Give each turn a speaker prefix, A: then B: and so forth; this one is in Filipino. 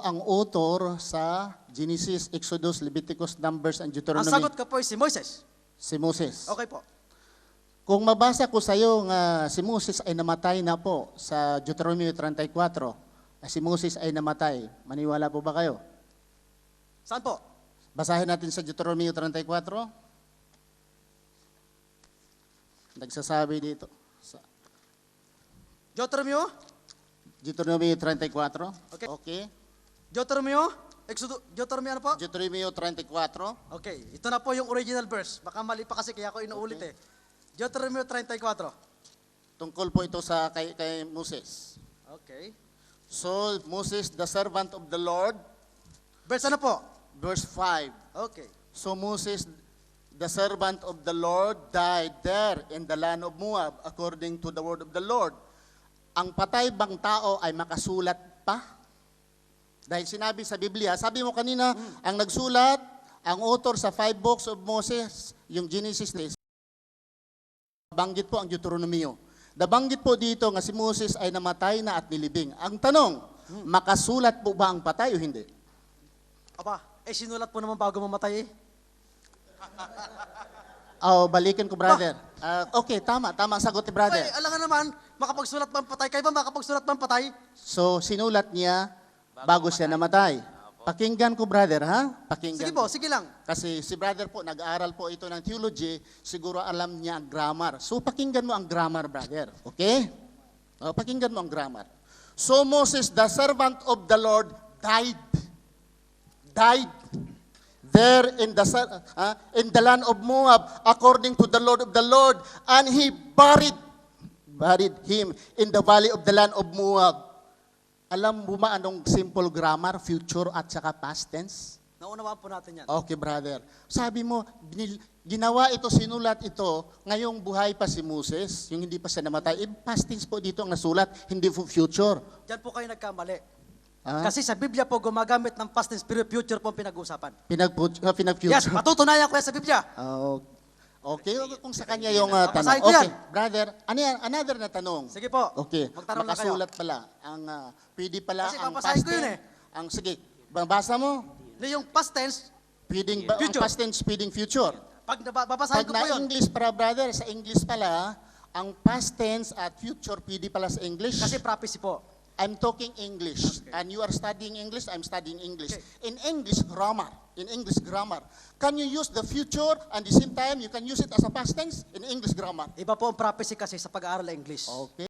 A: ang author sa Genesis, Exodus, Leviticus, Numbers, and
B: Ang
A: Deuteronomy?
B: sagot ko po ay si Moises.
A: Si Moses.
B: Okay po.
A: Kung mabasa ko sa iyo nga si Moses ay namatay na po sa Deuteronomy 34, na si Moses ay namatay, maniwala po ba kayo?
B: Saan po?
A: Basahin natin sa Deuteronomy 34. Nagsasabi dito. Sa
B: Deuteronomio?
A: Deuteronomy 34.
B: Okay.
A: Okay.
B: Deuteronomio? Exodus, Deuteronomio ano po?
A: Deuteronomy 34.
B: Okay, ito na po yung original verse. Baka mali pa kasi kaya ako inuulit eh. Deuteronomio 34.
A: Tungkol po ito sa kay, kay Moses.
B: Okay.
A: So, Moses, the servant of the Lord,
B: Verse ano po?
A: verse 5.
B: Okay.
A: So Moses, the servant of the Lord, died there in the land of Moab according to the word of the Lord. Ang patay bang tao ay makasulat pa? Dahil sinabi sa Biblia, sabi mo kanina, ang nagsulat, ang author sa five books of Moses, yung Genesis, banggit po ang Deuteronomio. Nabanggit po dito nga si Moses ay namatay na at nilibing. Ang tanong, makasulat po ba ang patay o hindi?
B: Aba, eh sinulat po naman bago mamatay eh.
A: Oh, balikan ko, brother. Ah, okay, tama. Tama sagot ni brother.
B: Ay, alam nga naman, makapagsulat pa ang patay. Kayo ba makapagsulat pa ang patay?
A: So, sinulat niya bago siya namatay. Pakinggan ko, brother, ha? Pakinggan
B: Sige
A: ko.
B: po, sige lang.
A: Kasi si brother po, nag-aaral po ito ng theology, siguro alam niya ang grammar. So, pakinggan mo ang grammar, brother. Okay? Oh, pakinggan mo ang grammar. So, Moses, the servant of the Lord, died. Died there in the, ah, in the land of Moab, according to the Lord of the Lord, and he buried, buried him in the valley of the land of Moab. Alam mo ba anong simple grammar, future at saka past tense?
B: Naunawaan po natin yan.
A: Okay, brother. Sabi mo, binil- ginawa ito, sinulat ito, ngayong buhay pa si Moses, yung hindi pa siya namatay. Eh, past tense po dito ang nasulat, hindi po future.
B: Diyan po kayo nagkamali.
A: Ah?
B: Kasi sa Biblia po, gumagamit ng past tense pero future po ang pinag-uusapan.
A: Pinag, uh, pinag-future.
B: Yes, patutunayan ko yan sa Biblia.
A: Ah, okay, okay, kung sa kanya yung uh, tanong.
B: Babasahin ko
A: Okay,
B: yan.
A: brother, ano yan? Another na tanong.
B: Sige po.
A: Okay,
B: Magtanong kayo.
A: makasulat pala. Ang, ah, pwede pala
B: Kasi
A: ang
B: babasahin
A: past
B: ko yun
A: tense.
B: eh.
A: Ang, sige, babasa mo.
B: Na yung past tense,
A: Pwedeng, ba, ang
B: Future.
A: past tense, pwedeng future.
B: pag naba- babasahin
A: Pag
B: ko po yun.
A: na-English para brother, sa English pala, ang past tense at future pwede pala sa English.
B: Kasi prophecy po.
A: I'm talking English and you are studying English, I'm studying English. In English grammar, in English grammar, can you use the future and the same time you can use it as a past tense in English grammar?
B: Iba po ang prophecy kasi sa pag-aaral ng English.
A: Okay.